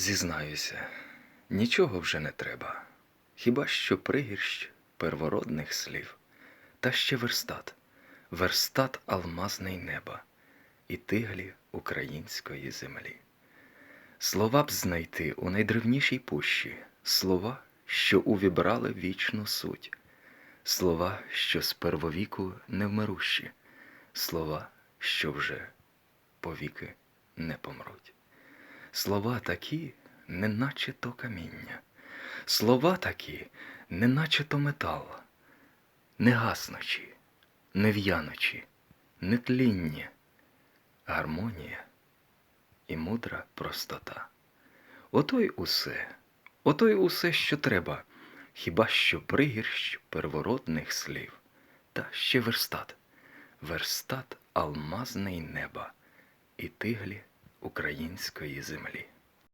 Зізнаюся, нічого вже не треба, хіба що пригірщ первородних слів, та ще верстат, верстат алмазний неба і тиглі української землі. Слова б знайти у найдревнішій пущі, слова, що увібрали вічну суть, слова, що з первовіку невмирущі, слова, що вже повіки не помруть. Слова такі, неначе то каміння, слова такі, неначе то метал, не гаснучі, не в'яночі, не тління, гармонія і мудра простота. Ото й усе, ото й усе, що треба, хіба що пригірщ первородних слів, та ще верстат, верстат алмазний неба і тиглі української землі.